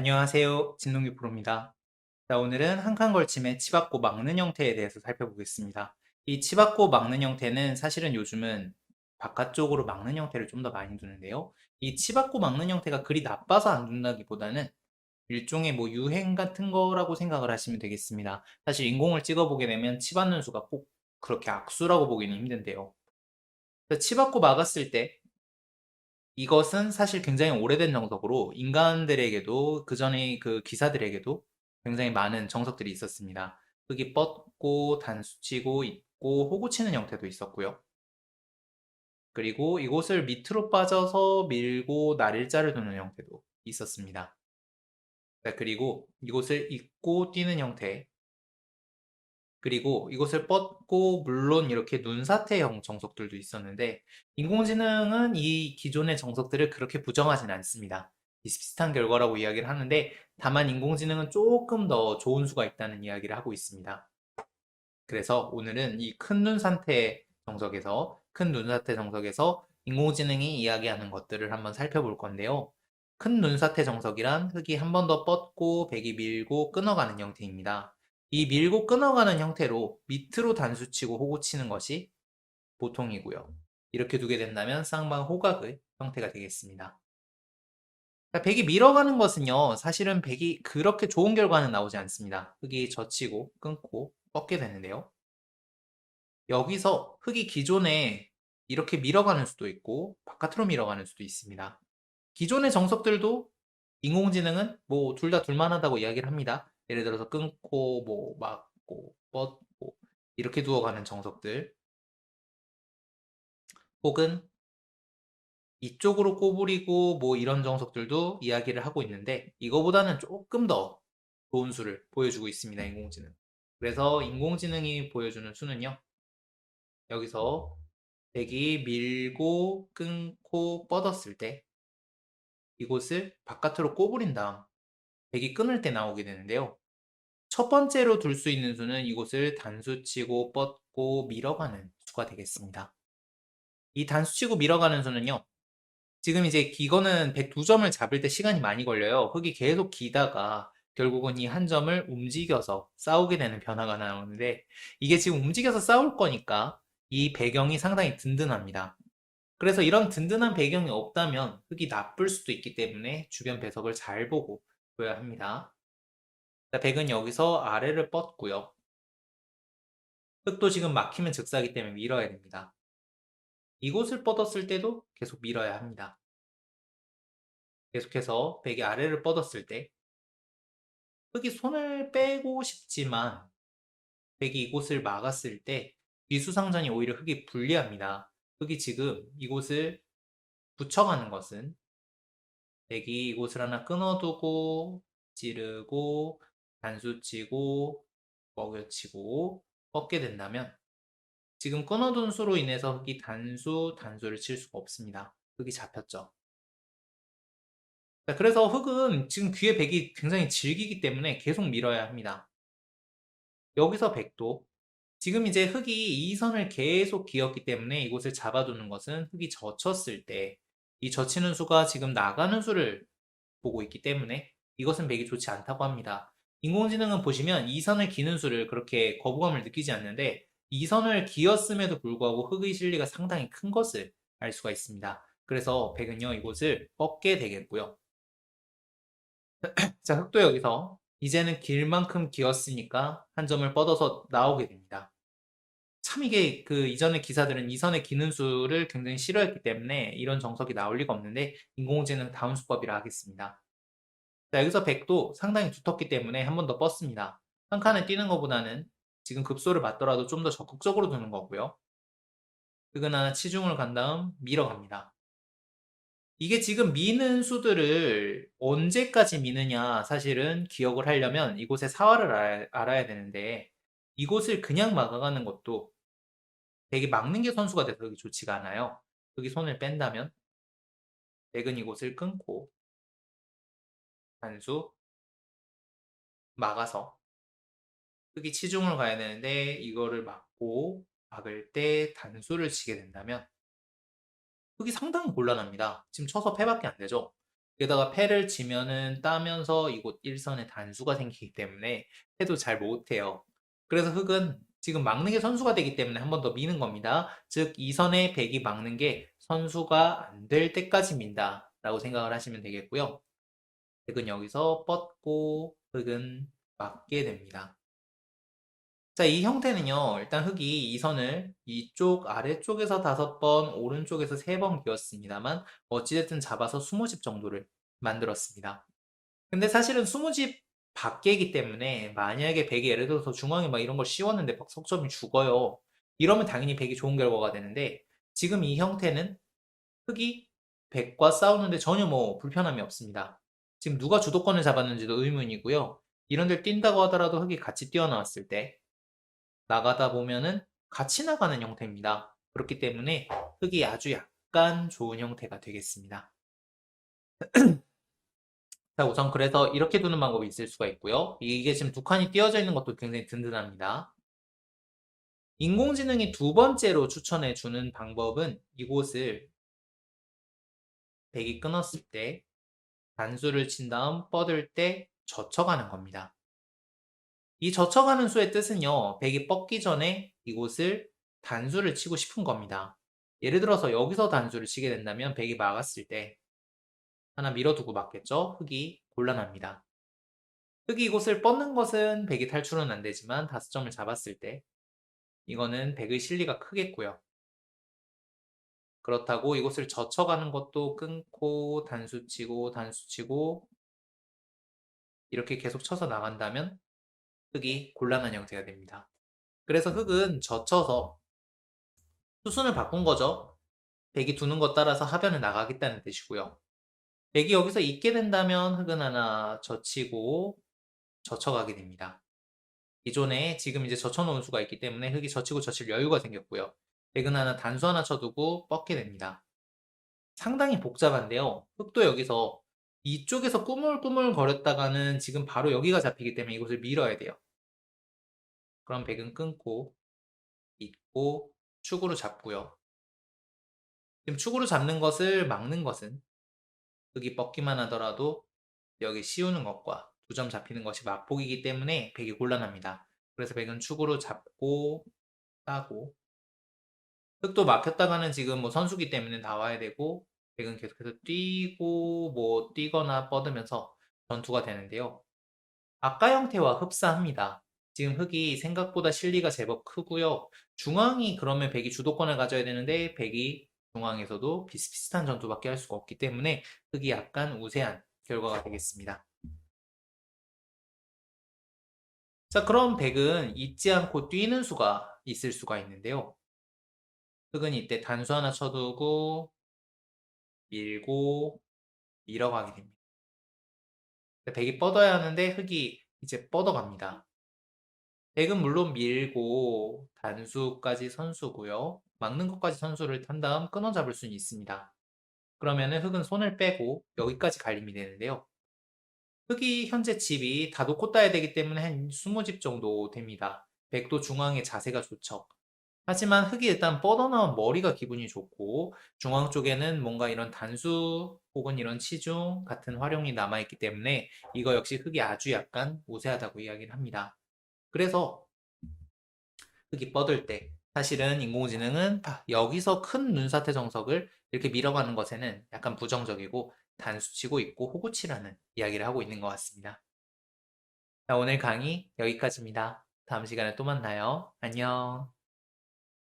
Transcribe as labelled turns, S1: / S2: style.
S1: 안녕하세요. 진동기 프로입니다. 자, 오늘은 한 칸 걸침에 치받고 막는 형태에 대해서 살펴보겠습니다. 이 치받고 막는 형태는 사실은 요즘은 바깥쪽으로 막는 형태를 좀 더 많이 두는데요. 이 치받고 막는 형태가 그리 나빠서 안 둔다기보다는 일종의 뭐 유행 같은 거라고 생각을 하시면 되겠습니다. 사실 인공을 찍어보게 되면 치받는 수가 꼭 그렇게 악수라고 보기는 힘든데요. 치받고 막았을 때 이것은 사실 굉장히 오래된 정석으로 인간들에게도 그 전의 그 기사들에게도 굉장히 많은 정석들이 있었습니다. 흙이 뻗고 단수치고 있고 호구치는 형태도 있었고요. 그리고 이곳을 밑으로 빠져서 밀고 날일자를 두는 형태도 있었습니다. 그리고 이곳을 잇고 뛰는 형태 그리고 이것을 뻗고 물론 이렇게 눈사태형 정석들도 있었는데 인공지능은 이 기존의 정석들을 그렇게 부정하진 않습니다. 비슷비슷한 결과라고 이야기를 하는데 다만 인공지능은 조금 더 좋은 수가 있다는 이야기를 하고 있습니다. 그래서 오늘은 이 큰 눈사태 정석에서 큰 눈사태 정석에서 인공지능이 이야기하는 것들을 한번 살펴볼 건데요. 큰 눈사태 정석이란 흙이 한 번 더 뻗고 백이 밀고 끊어가는 형태입니다. 이 밀고 끊어가는 형태로 밑으로 단수치고 호구치는 것이 보통이고요. 이렇게 두게 된다면 쌍방 호각의 형태가 되겠습니다. 백이 밀어가는 것은요, 사실은 백이 그렇게 좋은 결과는 나오지 않습니다. 흙이 젖히고 끊고 뻗게 되는데요. 여기서 흙이 기존에 이렇게 밀어가는 수도 있고 바깥으로 밀어가는 수도 있습니다. 기존의 정석들도 인공지능은 뭐 둘 다 둘만하다고 이야기를 합니다. 예를 들어서 끊고 뭐 막고 뻗고 이렇게 두어가는 정석들. 혹은 이쪽으로 꼬부리고 뭐 이런 정석들도 이야기를 하고 있는데 이거보다는 조금 더 좋은 수를 보여주고 있습니다 인공지능. 그래서 인공지능이 보여주는 수는요. 여기서 백이 밀고 끊고 뻗었을 때 이곳을 바깥으로 꼬부린 다음 백이 끊을 때 나오게 되는데요 첫 번째로 둘 수 있는 수는 이곳을 단수치고 뻗고 밀어가는 수가 되겠습니다. 이 단수치고 밀어가는 수는요. 지금 이제 이거는 102점을 잡을 때 시간이 많이 걸려요. 흙이 계속 기다가 결국은 이 한 점을 움직여서 싸우게 되는 변화가 나오는데 이게 지금 움직여서 싸울 거니까 이 배경이 상당히 든든합니다. 그래서 이런 든든한 배경이 없다면 흙이 나쁠 수도 있기 때문에 주변 배석을 잘 보고 둬야 합니다. 백은 여기서 아래를 뻗고요. 흙도 지금 막히면 즉사기 때문에 밀어야 됩니다. 이곳을 뻗었을 때도 계속 밀어야 합니다. 계속해서 백이 아래를 뻗었을 때 흙이 손을 빼고 싶지만 백이 이곳을 막았을 때 비수상전이 오히려 흙이 불리합니다. 흙이 지금 이곳을 붙여가는 것은 백이 이곳을 하나 끊어두고 찌르고 단수 치고 먹여 치고 뻗게 된다면 지금 끊어둔 수로 인해서 흙이 단수, 단수를 칠 수가 없습니다. 흙이 잡혔죠. 그래서 흙은 지금 귀의 백이 굉장히 질기기 때문에 계속 밀어야 합니다. 여기서 백도 지금 이제 흙이 이 선을 계속 기었기 때문에 이곳을 잡아두는 것은 흙이 젖혔을 때 이 젖히는 수가 지금 나가는 수를 보고 있기 때문에 이것은 백이 좋지 않다고 합니다. 인공지능은 보시면 이 선을 기는 수를 그렇게 거부감을 느끼지 않는데 이 선을 기었음에도 불구하고 흙의 실리가 상당히 큰 것을 알 수가 있습니다. 그래서 백은요 이곳을 뻗게 되겠고요. 자 흙도 여기서 이제는 길 만큼 기었으니까 한 점을 뻗어서 나오게 됩니다. 참 이게 그 이전의 기사들은 이 선의 기는 수를 굉장히 싫어했기 때문에 이런 정석이 나올 리가 없는데 인공지능 다운 수법이라 하겠습니다. 자, 여기서 100도 상당히 두텁기 때문에 한 번 더 뻗습니다. 한 칸을 뛰는 것보다는 지금 급소를 맞더라도 좀 더 적극적으로 두는 거고요. 흙은 하나 치중을 간 다음 밀어 갑니다. 이게 지금 미는 수들을 언제까지 미느냐 사실은 기억을 하려면 이곳의 사활을 알아야 되는데 이곳을 그냥 막아가는 것도 되게 막는 게 선수가 돼서 여기 좋지가 않아요. 여기 손을 뺀다면 백은 이곳을 끊고 단수 막아서 흙이 치중을 가야 되는데 이거를 막고 막을 때 단수를 치게 된다면 흙이 상당히 곤란합니다. 지금 쳐서 패밖에 안 되죠. 게다가 패를 지면은 따면서 이곳 일선에 단수가 생기기 때문에 패도 잘 못해요. 그래서 흑은 지금 막는 게 선수가 되기 때문에 한 번 더 미는 겁니다. 즉, 이 선에 백이 막는 게 선수가 안 될 때까지 민다. 라고 생각을 하시면 되겠고요. 백은 여기서 뻗고 흑은 막게 됩니다. 자, 이 형태는요, 일단 흑이 이 선을 이쪽 아래쪽에서 다섯 번, 오른쪽에서 세번 그었습니다만, 어찌됐든 잡아서 20집 정도를 만들었습니다. 근데 사실은 20집 밖이기 때문에, 만약에 백이 예를 들어서 중앙에 막 이런 걸 씌웠는데 막 석점이 죽어요. 이러면 당연히 백이 좋은 결과가 되는데, 지금 이 형태는 흑이 백과 싸우는데 전혀 뭐 불편함이 없습니다. 지금 누가 주도권을 잡았는지도 의문이고요. 이런 데를 뛴다고 하더라도 흑이 같이 뛰어나왔을 때, 나가다 보면은 같이 나가는 형태입니다. 그렇기 때문에 흙이 아주 약간 좋은 형태가 되겠습니다. 자, 우선 그래서 이렇게 두는 방법이 있을 수가 있고요. 이게 지금 두 칸이 띄어져 있는 것도 굉장히 든든합니다. 인공지능이 두 번째로 추천해 주는 방법은 이곳을 백이 끊었을 때 단수를 친 다음 뻗을 때 젖혀가는 겁니다. 이 젖혀가는 수의 뜻은요, 백이 뻗기 전에 이곳을 단수를 치고 싶은 겁니다. 예를 들어서 여기서 단수를 치게 된다면 백이 막았을 때 하나 밀어두고 맞겠죠? 흑이 곤란합니다. 흑이 이곳을 뻗는 것은 백이 탈출은 안 되지만 다섯 점을 잡았을 때 이거는 백의 실리가 크겠고요. 그렇다고 이곳을 젖혀가는 것도 끊고 단수 치고 단수 치고 이렇게 계속 쳐서 나간다면 흙이 곤란한 형태가 됩니다. 그래서 흙은 젖혀서 수순을 바꾼 거죠. 백이 두는 것 따라서 하변을 나가겠다는 뜻이고요. 백이 여기서 있게 된다면 흙은 하나 젖히고 젖혀가게 됩니다. 기존에 지금 이제 젖혀놓은 수가 있기 때문에 흙이 젖히고 젖힐 여유가 생겼고요. 백은 하나 단수 하나 쳐두고 뻗게 됩니다. 상당히 복잡한데요. 흙도 여기서 이쪽에서 꾸물꾸물 거렸다가는 지금 바로 여기가 잡히기 때문에 이곳을 밀어야 돼요. 그럼 백은 끊고 잇고 축으로 잡고요. 지금 축으로 잡는 것을 막는 것은 흙이 뻗기만 하더라도 여기 씌우는 것과 두 점 잡히는 것이 맞폭이기 때문에 백이 곤란합니다. 그래서 백은 축으로 잡고 따고 흙도 막혔다가는 지금 뭐 선수기 때문에 나와야 되고 백은 계속해서 뛰고 뭐 뛰거나 뻗으면서 전투가 되는데요. 아까 형태와 흡사합니다. 지금 흙이 생각보다 실리가 제법 크고요. 중앙이 그러면 백이 주도권을 가져야 되는데 백이 중앙에서도 비슷비슷한 전투밖에 할 수가 없기 때문에 흙이 약간 우세한 결과가 되겠습니다. 자, 그럼 백은 잊지 않고 뛰는 수가 있을 수가 있는데요. 흙은 이때 단수 하나 쳐두고 밀고 밀어가게 됩니다. 백이 뻗어야 하는데 흙이 이제 뻗어갑니다. 백은 물론 밀고 단수까지 선수고요. 막는 것까지 선수를 탄 다음 끊어 잡을 수는 있습니다. 그러면은 흙은 손을 빼고 여기까지 갈림이 되는데요. 흙이 현재 집이 다 놓고 따야 되기 때문에 한 20집 정도 됩니다. 백도 중앙에 자세가 좋죠. 하지만 흙이 일단 뻗어나온 머리가 기분이 좋고 중앙 쪽에는 뭔가 이런 단수 혹은 이런 치중 같은 활용이 남아있기 때문에 이거 역시 흙이 아주 약간 우세하다고 이야기를 합니다. 그래서 흙이 뻗을 때 사실은 인공지능은 여기서 큰 눈사태 정석을 이렇게 밀어가는 것에는 약간 부정적이고 단수치고 있고 호구치라는 이야기를 하고 있는 것 같습니다. 자, 오늘 강의 여기까지입니다. 다음 시간에 또 만나요. 안녕.